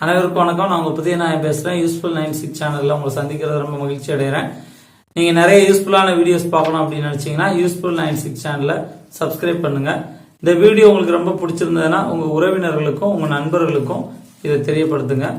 அனைவருக்கும் வணக்கம். நான் உங்க புதிய நான் பேசுறேன். யூஸ்ஃபுல் நைன் சிக்ஸ் சேனல்ல உங்களை சந்திக்கிறது ரொம்ப மகிழ்ச்சி அடைகிறேன். நீங்க நிறைய யூஸ்ஃபுல்லான வீடியோஸ் பார்க்கணும் அப்படின்னு நினைச்சீங்கன்னா யூஸ்ஃபுல் நைன் சிக்ஸ் சேனல்ல சப்ஸ்கிரைப் பண்ணுங்க. இந்த வீடியோ உங்களுக்கு ரொம்ப பிடிச்சிருந்ததுன்னா உங்க உறவினர்களுக்கும் உங்க நண்பர்களுக்கும் இதை தெரியப்படுத்துங்க.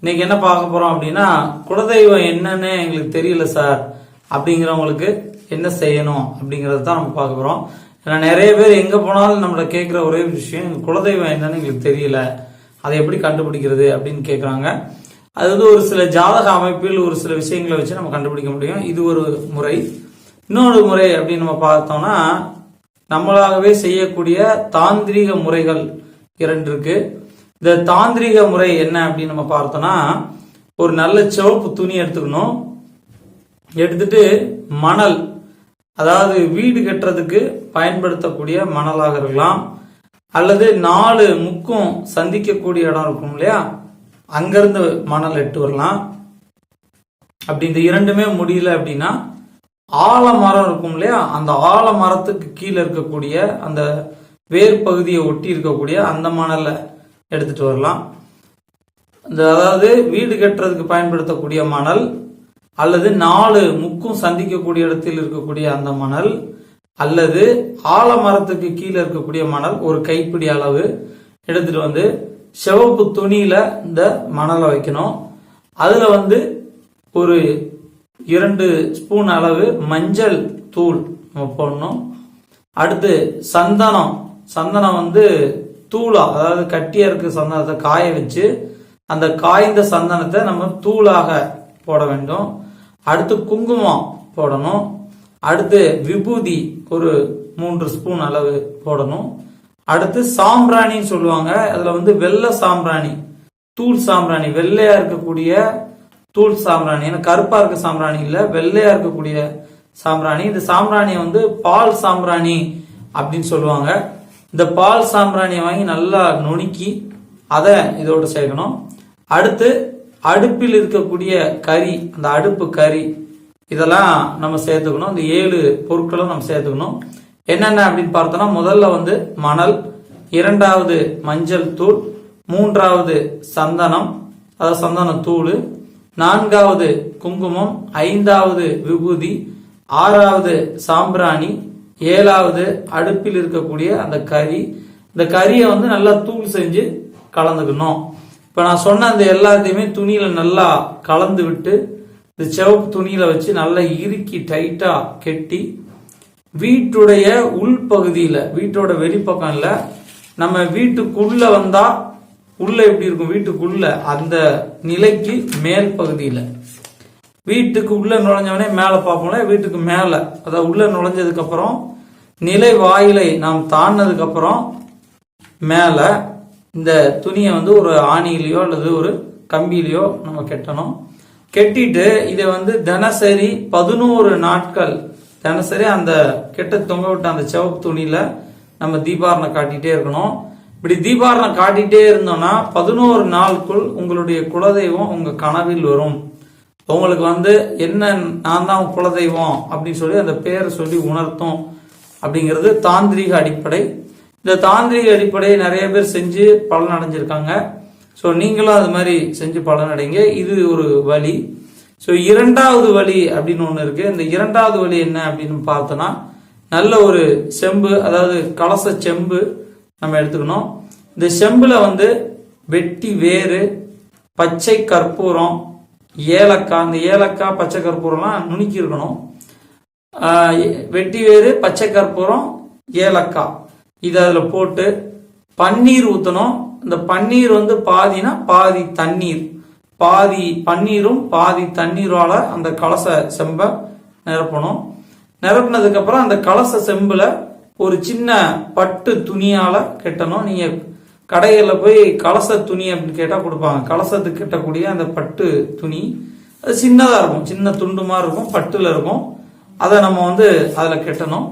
இன்னைக்கு என்ன பார்க்க போறோம் அப்படின்னா குலதெய்வம் என்னன்னு எங்களுக்கு தெரியல சார். அப்படிங்கிறவங்களுக்கு என்ன செய்யணும் அப்படிங்கறத தான் நம்ம பார்க்க போறோம். ஏன்னா நிறைய பேர் எங்க போனாலும் நம்மள கேட்குற ஒரே விஷயம் குலதெய்வம் என்னன்னு எங்களுக்கு தெரியல. அதை எப்படி கண்டுபிடிக்கிறது அப்படின்னு கேட்குறாங்க அது வந்து ஒரு சில ஜாதக அமைப்பில் ஒரு சில விஷயங்களை வச்சு நம்ம கண்டுபிடிக்க முடியும். இது ஒரு முறை. இன்னொரு முறை அப்படின்னு நம்ம பார்த்தோம்னா நம்மளாகவே செய்யக்கூடிய தாந்திரீக முறைகள் இரண்டு இருக்கு. இந்த தாந்திரீக முறை என்ன அப்படின்னு நம்ம பார்த்தோம்னா ஒரு நல்ல சிவப்பு துணி எடுத்துக்கணும். எடுத்துட்டு மணல் அதாவது வீடு கட்டுறதுக்கு பயன்படுத்தக்கூடிய மணலாக இருக்கலாம். அல்லது நாலு முக்கும் சந்திக்கக்கூடிய இடம் இருக்கும் இல்லையா? அங்கிருந்து மணல் எட்டு வரலாம். அப்படி இந்த இரண்டுமே முடியல அப்படின்னா ஆலமரம் இருக்கும் இல்லையா? அந்த ஆலமரத்துக்கு கீழே இருக்கக்கூடிய அந்த வேர் பகுதியை ஒட்டி இருக்கக்கூடிய அந்த மணலை எடுத்துட்டு வரலாம். இந்த அதாவது வீடு கட்டுறதுக்கு பயன்படுத்தக்கூடிய மணல் அல்லது நாலு முக்கும் சந்திக்கக்கூடிய இடத்தில் இருக்கக்கூடிய அந்த மணல் அல்லது ஆலமரத்துக்கு கீழே இருக்கக்கூடிய மணல் ஒரு கைப்பிடி அளவு எடுத்துட்டு வந்து சிவப்பு துணியில இந்த மணலை வைக்கணும். அதுல வந்து ஒரு இரண்டு ஸ்பூன் அளவு மஞ்சள் தூள் நம்ம போடணும். அடுத்து சந்தனம். சந்தனம் வந்து தூளா அதாவது கட்டியா இருக்க சந்தனத்தை காய வச்சு அந்த காய்ந்த சந்தனத்தை நம்ம தூளாக போட வேண்டும். அடுத்து குங்குமம் போடணும். அடுத்து விபூதி ஒரு மூன்று ஸ்பூன் அளவு போடணும். அடுத்து சாம்பிராணின்னு சொல்லுவாங்க. அதுல வந்து வெள்ளை சாம்பிராணி தூள் சாம்பிராணி வெள்ளையா இருக்கக்கூடிய தூள் சாம்பிராணி. ஏன்னா கருப்பா இருக்க சாம்பிராணி இல்ல வெள்ளையா இருக்கக்கூடிய சாம்பிராணி. இந்த சாம்பிராணியை வந்து பால் சாம்பிராணி அப்படின்னு சொல்லுவாங்க. இந்த பால் சாம்பிராணியை வாங்கி நல்லா நுணுக்கி அதை இதோட சேர்க்கணும். அடுத்து அடுப்பில் இருக்கக்கூடிய கறி அந்த அடுப்பு கறி இதெல்லாம் நம்ம சேர்த்துக்கணும். இந்த ஏழு பொருட்களும் நம்ம சேர்த்துக்கணும். என்னென்ன அப்படின்னு பார்த்தோம்னா முதல்ல வந்து மணல் இரண்டாவது மஞ்சள் தூள் மூன்றாவது சந்தனம் அதாவது சந்தன தூள் நான்காவது குங்குமம் ஐந்தாவது விபூதி ஆறாவது சாம்பிராணி ஏழாவது அடுப்பில் இருக்கக்கூடிய அந்த கறி. இந்த கறியை வந்து நல்லா தூள் செஞ்சு கலந்துக்கணும். இப்ப நான் சொன்ன அந்த எல்லாத்தையுமே துணியில நல்லா கலந்து விட்டு இந்த சிவப்பு துணியில வச்சு நல்லா இறுக்கி டைட்டா கெட்டி வீட்டுடைய உள்பகுதியில வீட்டோட வெளிப்பக்கம் இல்ல நம்ம வீட்டுக்குள்ள வந்தா உள்ள எப்படி இருக்கும்? வீட்டுக்குள்ள அந்த நிலைக்கு மேல் பகுதியில. வீட்டுக்கு உள்ள நுழைஞ்சவனே மேல பார்ப்போம்ல வீட்டுக்கு மேல. அதாவது உள்ள நுழைஞ்சதுக்கு அப்புறம் நிலை வாயிலை நாம் தாண்டினதுக்கு அப்புறம் மேல இந்த துணியை வந்து ஒரு ஆணியிலையோ அல்லது ஒரு கம்பியிலையோ நம்ம கெட்டணும். கெட்டிட்டு இதை வந்து தினசரி பதினோரு நாட்கள் தினசரி அந்த கெட்ட தொங்க விட்ட அந்த சிவப்பு துணியில நம்ம தீபாரணை காட்டிட்டே இருக்கணும். இப்படி தீபாரணை காட்டிட்டே இருந்தோம்னா பதினோரு நாளுக்குள் உங்களுடைய குலதெய்வம் உங்க கனவில் வரும். உங்களுக்கு வந்து என்ன நான் தான் குலதெய்வம் அப்படின்னு சொல்லி அந்த பேரை சொல்லி உணர்த்தும் அப்படிங்கிறது தாந்திரீக அடிப்படை. இந்த தாந்திரீக அடிப்படையை நிறைய பேர் செஞ்சு பலன் அடைஞ்சிருக்காங்க ஸோ நீங்களும் அது மாதிரி செஞ்சு பலனடைங்க இது ஒரு வழி. ஸோ இரண்டாவது வழி அப்படின்னு ஒன்று இருக்கு. இந்த இரண்டாவது வழி என்ன அப்படின்னு பார்த்தோன்னா நல்ல ஒரு செம்பு அதாவது கலச செம்பு நம்ம எடுத்துக்கணும். இந்த செம்புல வந்து வெட்டி வேறு பச்சை கற்பூரம் ஏலக்காய். இந்த ஏலக்காய் பச்சை கற்பூரம்லாம் நுணுக்கி இருக்கணும். வெட்டி வேறு பச்சை கற்பூரம் ஏலக்காய். இதை அதில் போட்டு பன்னீர் ஊற்றணும் இந்த பன்னீர் வந்து பாதினா பாதி தண்ணீர். பாதி பன்னீரும் பாதி தண்ணீரால அந்த கலச செம்பை நிரப்பணும். நிரப்பினதுக்கப்புறம் அந்த கலச செம்புல ஒரு சின்ன பட்டு துணியால கெட்டணும். நீங்க கடைகளில் போய் கலச துணி அப்படின்னு கேட்டால் கொடுப்பாங்க. கலசத்துக்கு கட்டக்கூடிய அந்த பட்டு துணி. அது சின்னதாக இருக்கும். சின்ன துண்டு மாதிரி இருக்கும். பட்டுல இருக்கும். அதை நம்ம வந்து அதில் கெட்டணும்.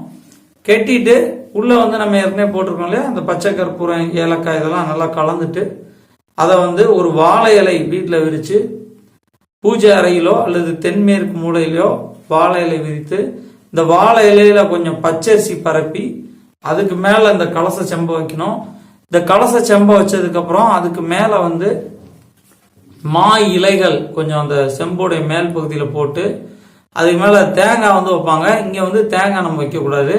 கெட்டிட்டு உள்ளே வந்து நம்ம ஏற்கனவே போட்டிருக்கோம் இல்லையா? அந்த பச்சை கற்பூரம் ஏலக்காய் இதெல்லாம் நல்லா கலந்துட்டு அதை வந்து ஒரு வாழை இலை வீட்டில் விரித்து பூஜை அறையிலோ அல்லது தென்மேற்கு மூலையிலோ வாழை இலை விரித்து இந்த வாழை இலையில கொஞ்சம் பச்சரிசி பரப்பி அதுக்கு மேலே இந்த கலச செம்பை வைக்கணும். இந்த கலச செம்பை வச்சதுக்கப்புறம் அதுக்கு மேலே வந்து மா இலைகள் கொஞ்சம் அந்த செம்போடைய மேல் பகுதியில் போட்டு அதுக்கு மேலே தேங்காய் வந்து வைப்பாங்க. இங்கே வந்து தேங்காய் நம்ம வைக்கக்கூடாது.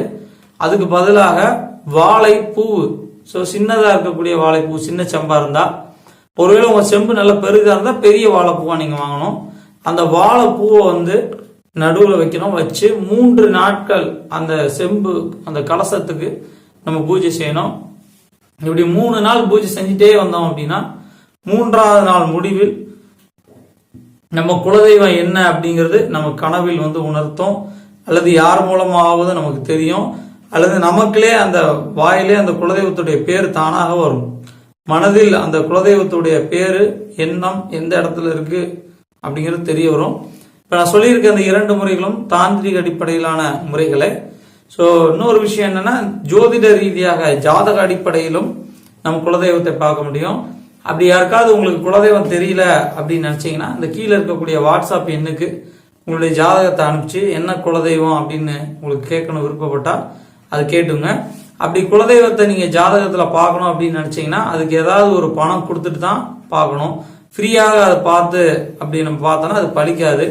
அதுக்கு பதிலாக வாழைப்பூ ஸோ சின்னதாக இருக்கக்கூடிய வாழைப்பூ சின்ன செம்பா இருந்தா ஒருவேளை உங்க செம்பு நல்லா பெரிதாக இருந்தால் பெரிய வாழைப்பூவா நீங்க வாங்கணும். அந்த வாழைப்பூவை வந்து நடுவில் வைக்கணும். வச்சு மூன்று நாட்கள் அந்த செம்பு அந்த கலசத்துக்கு நம்ம பூஜை செய்யணும். இப்படி மூணு நாள் பூஜை செஞ்சுட்டே வந்தோம் அப்படின்னா மூன்றாவது நாள் முடிவில் நம்ம குலதெய்வம் என்ன அப்படிங்கிறது நம்ம கனவில் வந்து உணர்த்தும். அல்லது யார் மூலமாவது நமக்கு தெரியும். அல்லது நமக்குள்ளே அந்த வாயிலே அந்த குலதெய்வத்துடைய பேர் தானாக வரும். மனதில் அந்த குலதெய்வத்துடைய பேர் எண்ணம் எந்த இடத்துல இருக்கு அப்படிங்கிறது தெரிய வரும். இப்போ நான் சொல்லியிருக்க அந்த இரண்டு முறைகளும் தாந்திரிக அடிப்படையிலான முறைகளை. ஸோ இன்னொரு விஷயம் என்னன்னா ஜோதிட ரீதியாக ஜாதக அடிப்படையிலும் நம்ம குலதெய்வத்தை பார்க்க முடியும். அப்படி யாருக்காவது உங்களுக்கு குலதெய்வம் தெரியல அப்படின்னு நினைச்சீங்கன்னா இந்த கீழே இருக்கக்கூடிய வாட்ஸ்அப் எண்ணுக்கு உங்களுடைய ஜாதகத்தை அனுப்பிச்சு என்ன குலதெய்வம் அப்படின்னு உங்களுக்கு கேட்கணும் விருப்பப்பட்டால் அது கேட்டுங்க. அப்படி குலதெய்வத்தை நீங்க ஜாதகத்துல பார்க்கணும் அப்படின்னு நினைச்சீங்கன்னா அதுக்கு ஏதாவது ஒரு பணம் கொடுத்துட்டு தான் பார்க்கணும். ஃப்ரீயாக அதை பார்த்து அப்படி நம்ம பார்த்தோன்னா அது பலிக்காது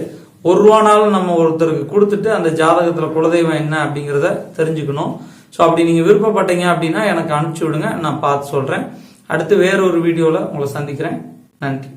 ஒரு ரூபானாலும் நம்ம ஒருத்தருக்கு கொடுத்துட்டு அந்த ஜாதகத்துல குலதெய்வம் என்ன அப்படிங்கிறத தெரிஞ்சுக்கணும். ஸோ அப்படி நீங்க விருப்பப்பட்டீங்க அப்படின்னா எனக்கு அனுப்பிச்சி விடுங்க நான் பார்த்து சொல்றேன். அடுத்து வேற ஒரு வீடியோவில் உங்களை சந்திக்கிறேன். நன்றி.